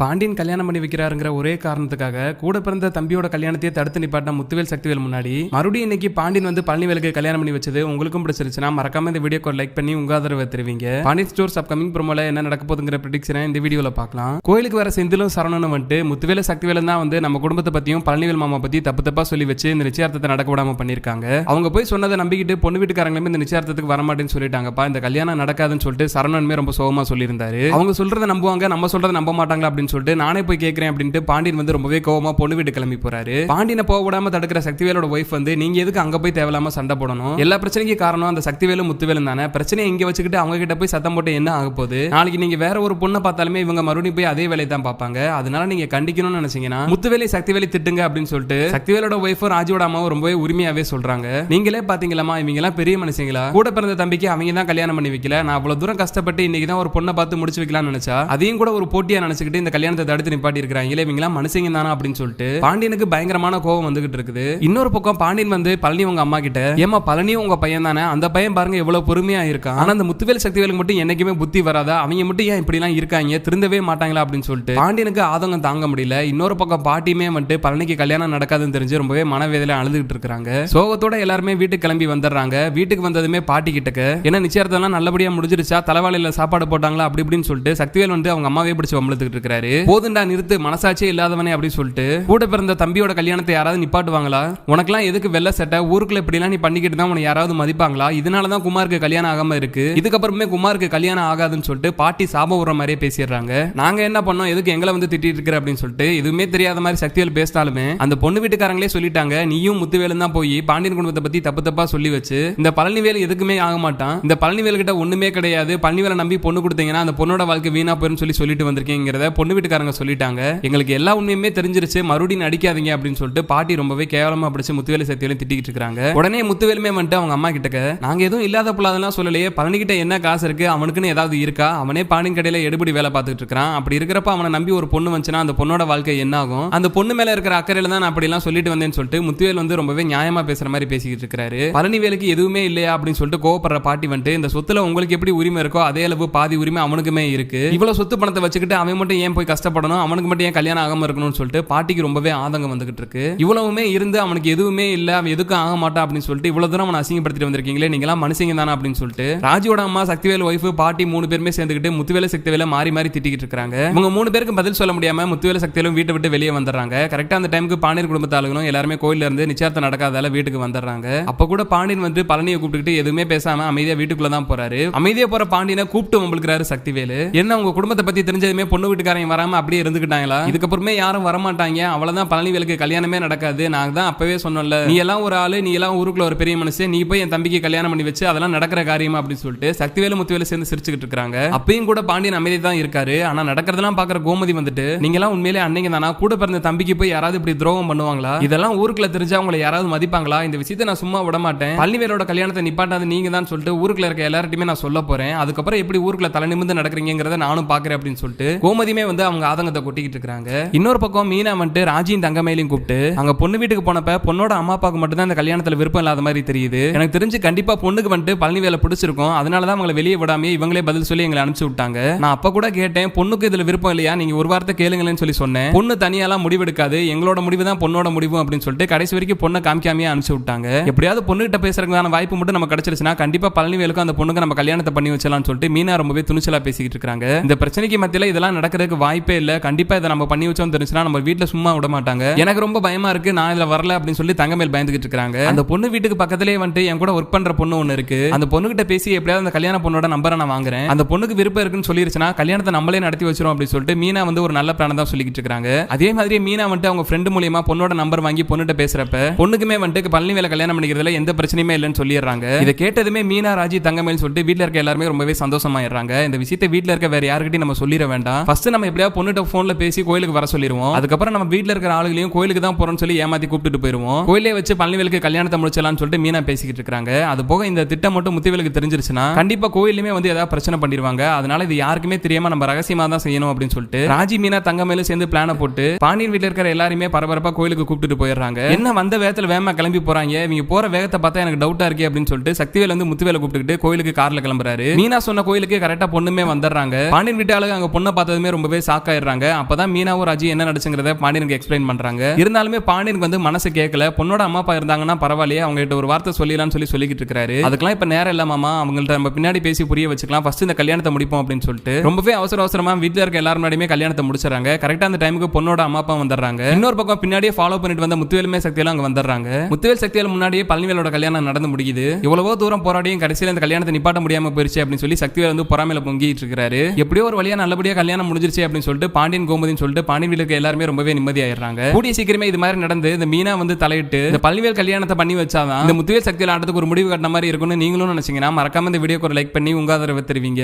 பாண்டியன் கல்யாணம் பண்ணி வைக்கிறாருங்கிற ஒரே காரணத்துக்காக கூட பிறந்த தம்பியோட கல்யாணத்தையே தடுத்து நிப்பாட்டின முத்துவேல் சக்திவேல் முன்னாடி. மறுபடியும் இன்னைக்கு பாண்டியன் வந்து பழனிவேலுக்கு கல்யாணம் பண்ணி வச்சது உங்களுக்கும் பிடிச்சிருச்சுன்னா மறக்காம இந்த வீடியோக்கு லைக் பண்ணி உங்க ஆதரவை தெரிவிங்க. பாண்டியன் ஸ்டோர்ஸ் அப்கமிங் ப்ரோமோல என்ன நடக்க போதுங்கிற ப்ரிடிக்ஷனை இந்த வீடியோல பார்க்கலாம். கோயிலுக்கு வர செந்திலும் சரணனும் வந்துட்டு முத்துவேல சக்திவேலும் தான் வந்து நம்ம குடும்பத்தை பத்தியும் பழனிவேல் மாமா பத்தி தப்பு தப்பா சொல்லி வச்சு இந்த நிச்சயார்த்தத்தை நடக்க விடாம பண்ணிருக்காங்க அவங்க போய் சொன்னதை நம்பிக்கிட்டு பொண்ணு வீட்டுக்காரங்களுமே இந்த நிச்சயார்த்தத்துக்கு வரமாட்டேன்னு சொல்லிட்டாங்கப்பா. இந்த கல்யாணம் நடக்காதுன்னு சொல்லிட்டு சரணனுமே ரொம்ப சோகமா சொல்லியிருந்தாரு. அவங்க சொல்றதை நம்புவாங்க நம்ம சொல்றதை நம்ப மாட்டாங்களா அப்படின்னு சொல்லிட்டு நானே போய் கேட்கிறேன் அப்படின்ட்டு பாண்டியன் வந்து ரொம்பவே கோவமா பொண்ணு வீட்டு கிளம்பி போறாரு. பாண்டியனை போக விடாம தடுக்கிற சக்திவேலோட ஒய்ஃப் வந்து நீங்க எதுக்கு அங்க போய் தேவையில்லாம சண்டை போடணும்? எல்லா பிரச்சனைக்கு காரணம் அந்த சக்திவேலும் முத்துவேலும் தானே. பிரச்சனையை இங்க வச்சுக்கிட்டு அவங்க கிட்ட போய் சத்தம் போட்டு என்ன ஆக போகுது? நாளைக்கு நீங்க வேற ஒரு பொண்ணை பார்த்தாலுமே இவங்க மறுபடியும் போய் அதே வேலையை தான் பார்ப்பாங்க. அதனால நீங்க கண்டிக்கணும்னு நினைச்சீங்கன்னா முத்துவேலி சக்திவேலி திட்டுங்க அப்படின்னு சொல்லிட்டு சக்திவேலோட ஒய்ஃபும் ராஜுவோட அம்மாவும் ரொம்பவே உரிமையாவே சொல்றாங்க. நீங்களே பாத்தீங்களா இவங்க எல்லாம் பெரிய மனுஷங்களா? கூட பிறந்த தம்பிக்கு அவங்க தான் கல்யாணம் பண்ணி வைக்கல. நான் அவ்வளவு தூரம் கஷ்டப்பட்டு இன்னைக்கு தான் ஒரு பொண்ணை பார்த்து முடிச்சு வைக்கலாம்னு நினைச்சா அதையும் கூட ஒரு போட்டியா நினைச்சுக்கிட்டு இந்த கல்யாணத்தை தடுத்து நிப்பாட்டி இருக்காங்க இவங்கலாம் மனுஷங்க தானா? அப்படின்னு சொல்லிட்டு பாண்டியனுக்கு பயங்கரமான கோவம் வந்துகிட்டு இருக்குது. இன்னொரு பக்கம் பாண்டியன் வந்து பழனி உங்க அம்மா கிட்ட ஏமா பழனி உங்க பையன் தானே? அந்த பையன் பாருங்க எவ்வளவு பொறுமையா இருக்கான். ஆனா அந்த முத்துவேல் சக்திவேலுக்கு மட்டும் என்னைக்குமே புத்தி வராதா? அவங்க மட்டும் ஏன் இப்படி எல்லாம் இருக்காங்க? திருந்தவே மாட்டாங்களா? அப்படின்னு சொல்லிட்டு பாண்டியனுக்கு ஆதங்கம் தாங்க முடியல. இன்னொரு பக்கம் பாட்டியுமே வந்துட்டு பழனிக்கு கல்யாணம் நடக்காதுன்னு தெரிஞ்சு ரொம்பவே மனவேதனை அழுதுகிட்டு இருக்காங்க சோகத்தோட எல்லாருமே வீட்டுக்கு கிளம்பி வந்துடுறாங்க. வீட்டுக்கு வந்ததுமே பாட்டி கிட்டக்கு ஏன்னா நிச்சயத்தெல்லாம் நல்லபடியா முடிஞ்சிருச்சா? தலைவாலையில சாப்பாடு போட்டாங்களா? அப்படி இப்படின்னு சொல்லிட்டு சக்திவேல் வந்து அவங்க அம்மாவே பிடிச்சு வம்பளத்துக்கிட்டு சொல்றாரு போதுண்டா நிறுத்து மனசாட்சியே இல்லாதவனே அப்படின்னு சொல்லிட்டு கூட பிறந்த தம்பியோட கல்யாணத்தை யாராவது நிப்பாட்டுவாங்களா? உனக்கெல்லாம் எதுக்கு வெள்ள சட்டை? ஊருக்குள்ள இப்படிலாம் நீ பண்ணிக்கிட்டு தான் உனக்கு யாராவது மதிப்பாங்களா? இதனால தான் குமாருக்கு கல்யாணம் ஆகாம இருக்கு. இதுக்கப்புறமே குமாருக்கு கல்யாணம் ஆகாதுன்னு சொல்லிட்டு பாட்டி சாபம் விடுற மாதிரியே பேசிடுறாங்க. நாங்க என்ன பண்ணோம்? எதுக்கு எங்களை வந்து திட்டிட்டு இருக்கிற? அப்படின்னு சொல்லிட்டு எதுவுமே தெரியாத மாதிரி சக்திகள் பேசினாலுமே அந்த பொண்ணு வீட்டுக்காரங்களே சொல்லிட்டாங்க நீயும் முத்துவேலும் தான் போய் பாண்டியன் குடும்பத்தை பத்தி தப்பு தப்பா சொல்லி வச்சு இந்த பழனிவேல் எதுக்குமே ஆக மாட்டான். இந்த பழனிவேல் கிட்ட ஒண்ணுமே கிடையாது. பழனிவேலை நம்பி பொண்ணு கொடுத்தீங்கன்னா அந்த பொண்ணோட வாழ்க்கை வீணா போயிரும் சொல்லி சொல்லிட்டு வந்திருக்கீங்கிறத பொண்ணு வீட்டுக்காரங்க சொல்லிட்டாங்க. எங்களுக்கு எல்லா உண்மையுமே தெரிஞ்சிருச்சு மறுபடியும் நடிக்காதீங்க அப்படின்னு சொல்லிட்டு பாட்டி ரொம்பவே கேவலமா பிடிச்சு முத்துவேலு சத்தியிலும் திட்டிக்கிட்டு இருக்காங்க. உடனே முத்துவேலுமே வந்துட்டு அவங்க அம்மா கிட்டக்க நாங்க எதுவும் இல்லாத பொல்லாதெல்லாம் சொல்லலையே பழனி கிட்ட என்ன காசு இருக்கு அவனுக்குன்னு ஏதாவது இருக்கா? அவனே பானின் கடையில எடுபடி வேலை பார்த்துட்டு இருக்கான் அப்படி இருக்கிறப்ப அவனை நம்பி ஒரு பொண்ணு வந்துச்சுன்னா அந்த பொண்ணோட வாழ்க்கை என்ன ஆகும்? அந்த பொண்ணு மேல இருக்கிற அக்கறையில தான் நான் அப்படி எல்லாம் சொல்லிட்டு வந்தேன்னு சொல்லிட்டு முத்துவேல் வந்து ரொம்பவே நியாயமா பேசுற மாதிரி பேசிக்கிட்டு இருக்காரு பழனிவேலுக்கு எதுவுமே இல்லையா அப்படின்னு சொல்லிட்டு கோவப்படுற பாட்டி வந்துட்டு இந்த சொத்துல உங்களுக்கு எப்படி உரிமை இருக்கோ அதே அளவு பாதி உரிமை அவனுக்குமே இருக்கு. இவ்வளவு சொத்து பணத்தை வச்சுக்கிட்டு அவன் மட்டும் ஏன் போய் கஷ்டப்படணும் அவனுக்கு மட்டும் ஏன் கல்யாணம் ஆகாம இருக்கணும்னு சொல்லிட்டு பாட்டிக்கு ரொம்பவே ஆதங்கம் வந்துகிட்டு இருக்கு. இவ்வளவுமே இருந்து அவனுக்கு எதுவுமே இல்ல அவன் எதுக்கும் ஆக மாட்டான் அப்படின்னு சொல்லிட்டு இவ்வளவு தூரம் அவனை அசிங்கப்படுத்திட்டு வந்திருக்கீங்களே நீங்க எல்லாம் மனுஷங்க தானே அப்படின்னு சொல்லிட்டு ராஜுவோட அம்மா சக்திவேல் ஒய்ஃப் பாட்டி மூணு பேருமே சேர்ந்துக்கிட்டு முத்துவேல சக்திவேல மாறி மாறி திட்டிக்கிட்டு இருக்காங்க. இவங்க மூணு பேருக்கு பதில் சொல்ல முடியாம முத்துவேல சக்திவேலும் வீட்டை விட்டு வெளியே வந்துடுறாங்க. கரெக்டா அந்த டைமுக்கு பாண்டியர் குடும்பத்து எல்லாருமே கோயில இருந்து நிச்சயத்தை நடக்காதால வீட்டுக்கு வந்துடுறாங்க. அப்ப கூட பாண்டியன் வந்து பழனியை கூப்பிட்டுக்கிட்டு எதுவுமே பேசாம அமைதியா வீட்டுக்குள்ள தான் போறாரு. அமைதியா போற பாண்டியனை கூப்பிட்டு உங்களுக்கு சக்திவேலு. என்ன உங்க குடும்பத்தை பத்தி தெரிஞ்சதுமே பொண்ணு வீட்டுக்காரங்க வராம அப்படியே இருந்துக்கிட்டாங்களா இதுக்கப்புறமே யாரும் வரமாட்டாங்க. அவ்வளவுதான் பழனிவேலுக்கு கல்யாணமே நடக்காது. நான் தான் அப்பவே சொன்னோம்ல நீ எல்லாம் ஒரு ஆளு நீ எல்லாம் ஊருக்குள்ள ஒரு பெரிய மனுஷன் நீ போய் என் தம்பிக்கு கல்யாணம் பண்ணி வச்சு அதெல்லாம் நடக்கிற காரியமா? அப்படின்னு சொல்லிட்டு சக்திவேலு முத்துவேலு சேர்ந்து சிரிச்சுக்கிட்டு இருக்காங்க. அப்பயும் கூட பாண்டியன் அமைதி தான் இருக்காரு. ஆனா நடக்கிறதெல்லாம் பாக்குற கோமதி வந்துட்டு நீங்க எல்லாம் உண்மையிலே அன்னைங்க தானா? கூட பிறந்த தம்பிக்கு போய் யாராவது இப்படி துரோகம் பண்ணுவாங்களா? இதெல்லாம் ஊருக்குள்ள தெரிஞ்சா உங்களை யாராவது மதிப்பாங்களா? இந்த விஷயத்தை நான் சும்மா விட மாட்டேன். பழனிவேலோட கல்யாணத்தை நிப்பாட்டாது நீங்க தான் சொல்லிட்டு ஊருக்குள்ள இருக்க எல்லார்ட்டையுமே நான் சொல்ல போறேன். அதுக்கப்புறம் எப்படி ஊருக்குள்ள தலை நிமிந்து நடக்கிறீங்கிறத நானும் பாக்குறேன் அப்படின்னு சொல்லிட்டு கோமதியுமே வந்து அவங்க ஆதங்கத்தை கொட்டிக்கிட்டு இருக்காங்க இன்னொரு பக்கம் மீனா வந்துட்டு ராஜியும் தங்கமேலையும் கூப்பிட்டு அங்க பொண்ணு வீட்டுக்கு போனப்ப பொண்ணோட அம்மா அப்பாவுக்கு மட்டும் தான் இந்த கல்யாணத்துல விருப்பம் இல்லாத மாதிரி தெரியுது. எனக்கு தெரிஞ்சு கண்டிப்பா பொண்ணுக்கு வந்துட்டு பழனி வேலை பிடிச்சிருக்கும். அதனால தான் அவங்களை வெளியே விடாம இவங்களே பதில் சொல்லி எங்களை அனுப்பிச்சு விட்டாங்க. நான் அப்ப கூட கேட்டேன் பொண்ணுக்கு இதுல விருப்பம் இல்லையா? நீங்க ஒரு வார்த்தை கேளுங்களேன்னு சொல்லி சொன்னேன். பொண்ணு தனியாலாம் முடிவெடுக்காது. எங்களோட முடிவு தான் பொண்ணோட முடிவு அப்படின்னு சொல்லிட்டு கடைசி வரைக்கும் பொண்ணை காமிக்காமையே அனுப்பிச்சு விட்டாங்க. எப்படியாவது பொண்ணுகிட்ட பேசுறதுக்கான வாய்ப்பு மட்டும் நம்ம கிடைச்சிருச்சுன்னா கண்டிப்பா பழனிவேலுக்கும் அந்த பொண்ணுக்கு நம்ம கல்யாணத்தை பண்ணி வச்சலாம்னு சொல்லிட்டு மீனா ரொம்பவே துணிச்சலா பேசிக்கிட்டு இருக்காங்க இந்த பிரச்சனைக்கு மத்தியில இதெல்லாம் நடக்கிறதுக்கு வாய்ப்பே இல்லை. கண்டிப்பாக இதை நம்ம பண்ணி வச்சோம் தெரிஞ்சுன்னா நம்ம வீட்டில் சும்மா விட மாட்டாங்க. எனக்கு ரொம்ப பயமா இருக்கு. நான் இதில் வரல அப்படின்னு சொல்லி தங்கமேல் பயந்துகிட்டு இருக்காங்க அந்த பொண்ணு வீட்டுக்கு பக்கத்திலே வந்துட்டு என் கூட ஒர்க் பண்ற பொண்ணு ஒன்று இருக்கு. அந்த பொண்ணுகிட்ட பேசி எப்படியாவது அந்த கல்யாண பொண்ணோட நம்பரை நான் வாங்குறேன். அந்த பொண்ணுக்கு விருப்பம் இருக்குன்னு சொல்லிருச்சுன்னா கல்யாணத்தை நம்மளே நடத்தி வச்சிரும் அப்படின்னு சொல்லிட்டு மீனா வந்து ஒரு நல்ல பிளான் தான் சொல்லிக்கிட்டு இருக்காங்க அதே மாதிரி மீனா வந்துட்டு அவங்க ஃப்ரெண்டு மூலியமா பொண்ணோட நம்பர் வாங்கி பொண்ணுகிட்ட பேசுறப்ப பொண்ணுக்குமே வந்துட்டு பழனி வேலை கல்யாணம் பண்ணிக்கிறதுல எந்த பிரச்சனையுமே இல்லைன்னு சொல்லிடுறாங்க. இதை கேட்டதுமே மீனா ராஜி தங்கமேல் சொல்லிட்டு வீட்டில் இருக்க எல்லாருமே ரொம்பவே சந்தோஷமாயிடுறாங்க. இந்த விஷயத்தை வீட்டில் இருக்க வேற யாருக்கிட்டையும் நம்ம சொல்லிட வேண்டாம். ஃபர்ஸ்ட் நம்ம எப்படியா பொண்ணுகிட்ட போன்ல பேசி கோயிலுக்கு வர சொல்லிடுவோம் அதுக்கப்புறம் நம்ம வீட்டில் இருக்கிற ஆளுகளையும் கோயிலுக்கு தான் போறோம்னு சொல்லி ஏமாத்தி கூப்பிட்டு போயிருவோம். கோயிலே வச்சு பழனிவேலுக்கு கல்யாணத்தை முடிச்சலாம்னு சொல்லிட்டு மீனா பேசிக்கிட்டு இருக்காங்க அது போக இந்த திட்டம் மட்டும் முத்துவேலுக்கு தெரிஞ்சிருச்சுன்னா கண்டிப்பா கோயிலுமே வந்து ஏதாவது பிரச்சனை பண்ணிடுவாங்க. அதனால இது யாருக்குமே தெரியாம நம்ம ரகசியமா தான் செய்யணும் அப்படின்னு சொல்லிட்டு ராஜி மீனா தங்கமேல சேர்ந்து பிளான போட்டு பாண்டியன் வீட்டில் இருக்கிற எல்லாருமே பரபரப்பா கோயிலுக்கு கூப்பிட்டு போயிடுறாங்க. என்ன வந்த வேகத்தில் வேகமா கிளம்பி போறாங்க? இவங்க போற வேகத்தை பார்த்தா எனக்கு டவுட்டா இருக்கே அப்படின்னு சொல்லிட்டு சக்திவேல் வந்து முத்துவேல கூப்பிட்டுக்கிட்டு கோயிலுக்கு கார்ல கிளம்புறாரு. மீனா சொன்ன கோயிலுக்கு கரெக்டா பொண்ணுமே வந்துடுறாங்க. பாண்டியன் வீட்டாளுக்கு ஆளுங்க அங்க பொண்ணை பார்த்ததுமே ரொம்பவே ஷாக் ஆயிடுறாங்க அப்பதான் மீனாவும் ராஜி என்ன நடிச்சுங்கிறத பாண்டியனுக்கு எக்ஸ்பிளைன் பண்றாங்க. இருந்தாலுமே பாண்டியனுக்கு வந்து மனசு கேட்கல பொண்ணோட அம்மா அப்பா இருந்தாங்கன்னா பரவாயில்லையே அவங்க கிட்ட ஒரு வார்த்தை சொல்லிடலாம்னு சொல்லி சொல்லிக்கிட்டு இருக்காரு. அதுக்கெல்லாம் இப்ப நேரம் இல்ல மாமா. அவங்கள்ட்ட நம்ம பின்னாடி பேசி புரிய வச்சுக்கலாம். ஃபர்ஸ்ட் இந்த கல்யாணத்தை முடிப்போம் அப்படின்னு சொல்லிட்டு. ரொம்பவே அவசர அவசரமா வீட்டுல இருக்க எல்லாரும் முன்னாடியுமே கல்யாணத்தை முடிச்சிடறாங்க. கரெக்டா அந்த டைமுக்கு பொண்ணோட அம்மா அப்பா வந்துடுறாங்க. இன்னொரு பக்கம் பின்னாடியே ஃபாலோ பண்ணிட்டு வந்த முத்துவேலுமே சக்தியெல்லாம் அங்க வந்துடுறாங்க. முத்துவேல் சக்தியால் முன்னாடியே பழனிவேலோட கல்யாணம் நடந்து முடியுது. எவ்வளவோ தூரம் போராடியும் கடைசியில் அந்த கல்யாணத்தை நிப்பாட்ட முடியாம போயிருச்சு அப்படின்னு சொல்லி சக்திவேல் வந்து பொறாமையில பொங்கிட்டு இருக்காரு. எப்படியோ ஒரு வழியா நல்லபடியா கல்யாணம் முடிஞ்சிருச்சு அப்படின்னு சொல்லிட்டு பாண்டியன் கோமதின்னு சொல்லிட்டு பாண்டியன் வீட்டுக்கு எல்லாருமே ரொம்பவே நிம்மதியாயிடுறாங்க. கூடிய சீக்கிரமே இது மாதிரி நடந்து இந்த மீனா வந்து தலையிட்டு இந்த பல்வேல் கல்யாணத்தை பண்ணி வச்சாதான் இந்த முத்துவேல் சக்தியில் ஆட்டத்துக்கு ஒரு முடிவு கட்டின மாதிரி இருக்கும்னு நீங்களும் நினைச்சீங்கன்னா மறக்காம இந்த வீடியோக்கு ஒரு லைக் பண்ணி உங்க ஆதரவை தெரிவிங்க.